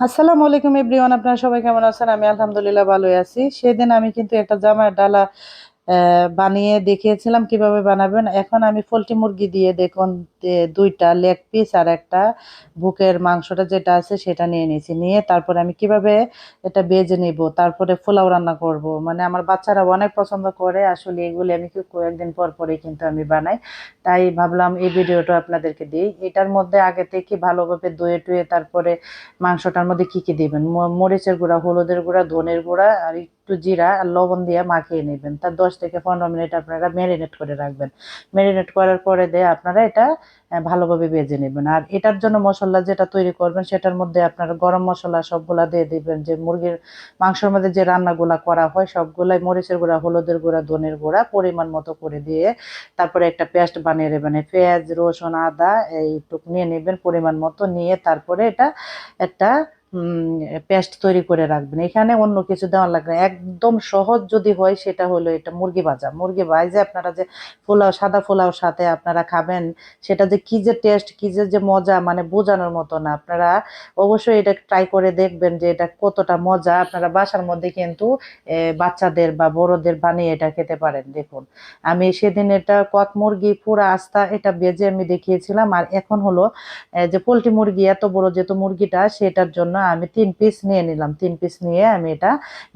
আসসালামু আলাইকুম এভরিওয়ান, আপনারা সবাই কেমন আছেন? আমি আলহামদুলিল্লাহ ভালোই আছি। সেদিন আমি কিন্তু একটা জামার ডালা বানিয়ে দেখিয়েছিলাম কীভাবে বানাবেন। এখন আমি পোলট্রি মুরগি দিয়ে দেখুন দুইটা লেগ পিস আর একটা বুকের মাংসটা যেটা আছে সেটা নিয়ে নিয়েছি। নিয়ে তারপরে আমি কীভাবে এটা বেজে নিব, তারপরে পোলাও রান্না করব। মানে আমার বাচ্চারা অনেক পছন্দ করে, আসলে এগুলি আমি কি কয়েকদিন পর পরে কিন্তু আমি বানাই। তাই ভাবলাম এই ভিডিওটা আপনাদেরকে দিই। এটার মধ্যে আগে থেকে ভালোভাবে ধুয়ে টুয়ে তারপরে মাংসটার মধ্যে কি কি দিবেন? মরিচের গুঁড়া, হলুদের গুঁড়া, ধনের গুঁড়া আর একটু জিরা আর লবণ দিয়ে মাখিয়ে নেবেন। তার দশ থেকে পনেরো মিনিট আপনারা ম্যারিনেট করে রাখবেন। ম্যারিনেট করার পরে দিয়ে আপনারা এটা ভালোভাবে ভেজে নেবেন। আর এটার জন্য মশলা যেটা তৈরি করবেন, সেটার মধ্যে আপনারা গরম মশলা সবগুলা দিয়ে দিবেন। যে মুরগির মাংসের মধ্যে যে রান্নাগুলা করা হয়, সবগুলাই মরিচের গুঁড়া, হলুদের গুঁড়া, ধনের গুঁড়া পরিমাণ মতো করে দিয়ে তারপরে একটা পেস্ট বানিয়ে নেবেন। পেঁয়াজ, রসুন, আদা, এইটুকু নিয়ে নেবেন পরিমাণ মতো। নিয়ে তারপরে এটা একটা পেস্ট তৈরি করে রাখবেন। এখানে অন্য কিছু দেওয়া লাগবে। একদম সহজ যদি হয়, সেটা হলো এটা মুরগি ভাজা। মুরগি ভাজে আপনারা যে পোলাও, সাদা পোলাওর সাথে আপনারা খাবেন, সেটা যে কি যে টেস্ট কি যে যে মজা মানে বোঝানোর মতো না। আপনারা অবশ্যই এটা ট্রাই করে দেখবেন যে এটা কতটা মজা। আপনারা বাসার মধ্যে কিন্তু বাচ্চাদের বা বড়দের বানিয়ে এটা খেতে পারেন। দেখুন, আমি সেদিন এটা কক মুরগি, পুরা আস্তা এটা বেজে আমি দেখিয়েছিলাম। আর এখন হলো যে পোলট্রি মুরগি এত বড় যেহেতু মুরগিটা, সেটার জন্য আমি তিন পিস নিয়ে নিলাম। তিন পিস নিয়ে আমি এটা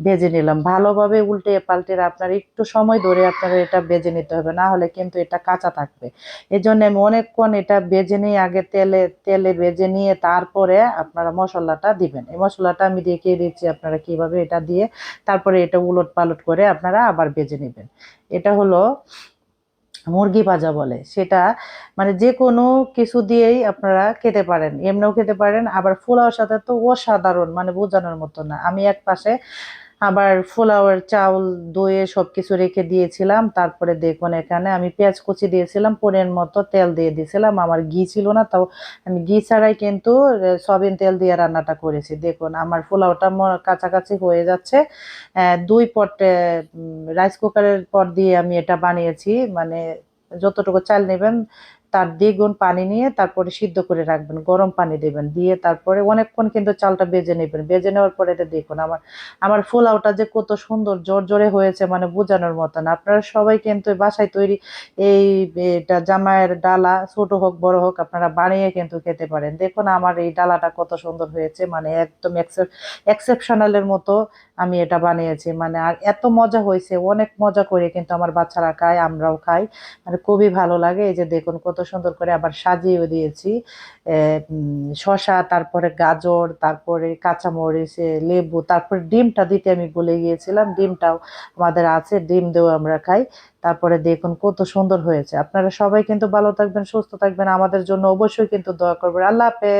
ভেজে নিলাম। ভালোভাবে উল্টে পাল্টে আপনার একটু সময় ধরে আপনারা এটা ভেজে নিতে হবে। না হলে কিন্তু এটা কাঁচা থাকবে। এই জন্য আমি অনেকক্ষণ এটা ভেজে নিয়ে আগে তেলে তেলে ভেজে নিয়ে তারপরে আপনারা মশলাটা দিবেন। এই মশলাটা আমি দেখিয়ে দিচ্ছি আপনারা কীভাবে এটা দিয়ে তারপরে এটা উলট পালট করে আপনারা আবার ভেজে নেবেন। এটা হলো মুরগি ভাজা বলে, সেটা মানে যে কোনো কিছু দিয়েই আপনারা খেতে পারেন। এমনিও খেতে পারেন, আবার ফুলাওয়ার সাথে তো অসাধারণ মানে বোঝানোর মতো না। আমি এক পাশে আবার পোলাওয়ের চাউল, দইয়ে সব কিছু রেখে দিয়েছিলাম। তারপরে দেখুন এখানে আমি পেঁয়াজ কুচি দিয়েছিলাম, পনেরো মতো তেল দিয়ে দিয়েছিলাম। আমার ঘি ছিল না, তাও আমি ঘি ছাড়াই কিন্তু সয়াবিন তেল দিয়ে রান্নাটা করেছি। দেখুন, আমার পোলাওটা কাছাকাছি হয়ে যাচ্ছে। দুই পট রাইস কুকারের পর দিয়ে আমি এটা বানিয়েছি। মানে যতটুকু চাল নেবেন তার দ্বিগুণ পানি নিয়ে তারপরে সিদ্ধ করে রাখবেন, গরম পানি দেবেন, দিয়ে তারপরে অনেকক্ষণ কিন্তু চালটা বেজে নেবেন। বেজে নেওয়ার পরে এটা দেখুন, আমার আমার পোলাওটা যে কত সুন্দর জোর জোরে হয়েছে মানে বোঝানোর মতন। আপনারা সবাই কিন্তু বাসায় তৈরি এই, এটা জামাইয়ের ডালা, ছোট হোক, বড় হোক, আপনারা বানিয়ে কিন্তু খেতে পারেন। দেখুন আমার এই ডালাটা কত সুন্দর হয়েছে মানে একদম এক্সেপশনালের মতো আমি এটা বানিয়েছি। মানে আর এত মজা হয়েছে, অনেক মজা করে কিন্তু আমার বাচ্চারা খায়, আমরাও খাই মানে খুবই ভালো লাগে। এই যে দেখুন কত সুন্দর করে আবার সাজিয়েও দিয়েছি। শশা তারপরে গাজর, তারপরে কাঁচামরিচ লেবু, তারপরে ডিমটা দিতে আমি বলে গিয়েছিলাম। ডিমটাও আমাদের আছে, ডিম দিয়েও আমরা খাই। তারপরে দেখুন কত সুন্দর হয়েছে। আপনারা সবাই কিন্তু ভালো থাকবেন, সুস্থ থাকবেন। আমাদের জন্য অবশ্যই কিন্তু দোয়া করবেন। আল্লাহ হাফেজ।